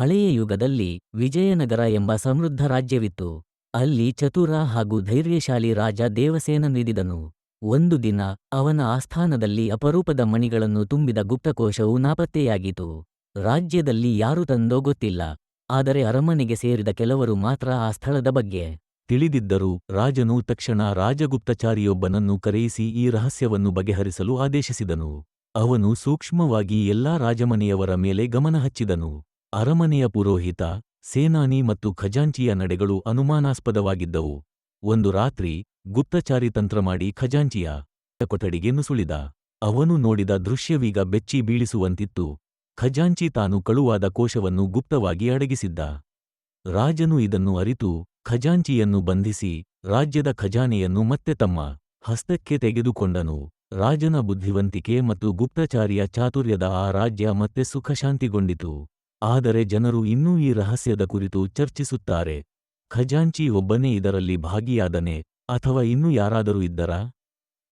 ಹಳೆಯ ಯುಗದಲ್ಲಿ ವಿಜಯನಗರ ಎಂಬ ಸಮೃದ್ಧ ರಾಜ್ಯವಿತ್ತು. ಅಲ್ಲಿ ಚತುರ ಹಾಗೂ ಧೈರ್ಯಶಾಲಿ ರಾಜ ದೇವಸೇನನಿದ್ದಿದನು ಒಂದು ದಿನ ಅವನ ಆಸ್ಥಾನದಲ್ಲಿ ಅಪರೂಪದ ಮಣಿಗಳನ್ನು ತುಂಬಿದ ಗುಪ್ತಕೋಶವು ನಾಪತ್ತೆಯಾಗಿತು ರಾಜ್ಯದಲ್ಲಿ ಯಾರು ತಂದೋ ಗೊತ್ತಿಲ್ಲ. ಆದರೆ ಅರಮನೆಗೆ ಸೇರಿದ ಕೆಲವರು ಮಾತ್ರ ಆ ಸ್ಥಳದ ಬಗ್ಗೆ ತಿಳಿದಿದ್ದರು. ರಾಜನು ತಕ್ಷಣ ರಾಜಗುಪ್ತಚಾರಿಯೊಬ್ಬನನ್ನು ಕರೆಯಿಸಿ ಈ ರಹಸ್ಯವನ್ನು ಬಗೆಹರಿಸಲು ಆದೇಶಿಸಿದನು. ಅವನು ಸೂಕ್ಷ್ಮವಾಗಿ ಎಲ್ಲಾ ರಾಜಮನೆಯವರ ಮೇಲೆ ಗಮನ ಹಚ್ಚಿದನು. ಅರಮನೆಯ ಪುರೋಹಿತ, ಸೇನಾನಿ ಮತ್ತು ಖಜಾಂಚಿಯ ನಡೆಗಳು ಅನುಮಾನಾಸ್ಪದವಾಗಿದ್ದವು. ಒಂದು ರಾತ್ರಿ, ಗುಪ್ತಚಾರಿ ತಂತ್ರ ಮಾಡಿ ಖಜಾಂಚಿಯ ಕೊಠಡಿಗೆ ನುಸುಳಿದ. ಅವನು ನೋಡಿದ ದೃಶ್ಯವೀಗ ಬೆಚ್ಚಿ ಬೀಳಿಸುವಂತಿತ್ತು. ಖಜಾಂಚಿ ತಾನು ಕಳುವಾದ ಕೋಶವನ್ನು ಗುಪ್ತವಾಗಿ ಅಡಗಿಸಿದ್ದ. ರಾಜನು ಇದನ್ನು ಅರಿತು, ಖಜಾಂಚಿಯನ್ನು ಬಂಧಿಸಿ, ರಾಜ್ಯದ ಖಜಾನೆಯನ್ನು ಮತ್ತೆ ತಮ್ಮ ಹಸ್ತಕ್ಕೆ ತೆಗೆದುಕೊಂಡನು. ರಾಜನ ಬುದ್ಧಿವಂತಿಕೆ ಮತ್ತು ಗುಪ್ತಚಾರಿಯ ಚಾತುರ್ಯದ ಆ ರಾಜ್ಯ ಮತ್ತೆ ಸುಖಶಾಂತಿಗೊಂಡಿತು. ಆದರೆ ಜನರು ಇನ್ನೂ ಈ ರಹಸ್ಯದ ಕುರಿತು ಚರ್ಚಿಸುತ್ತಾರೆ. ಖಜಾಂಚಿ ಒಬ್ಬನೇ ಇದರಲ್ಲಿ ಭಾಗಿಯಾದನೆ ಅಥವಾ ಇನ್ನೂ ಯಾರಾದರೂ ಇದ್ದರಾ?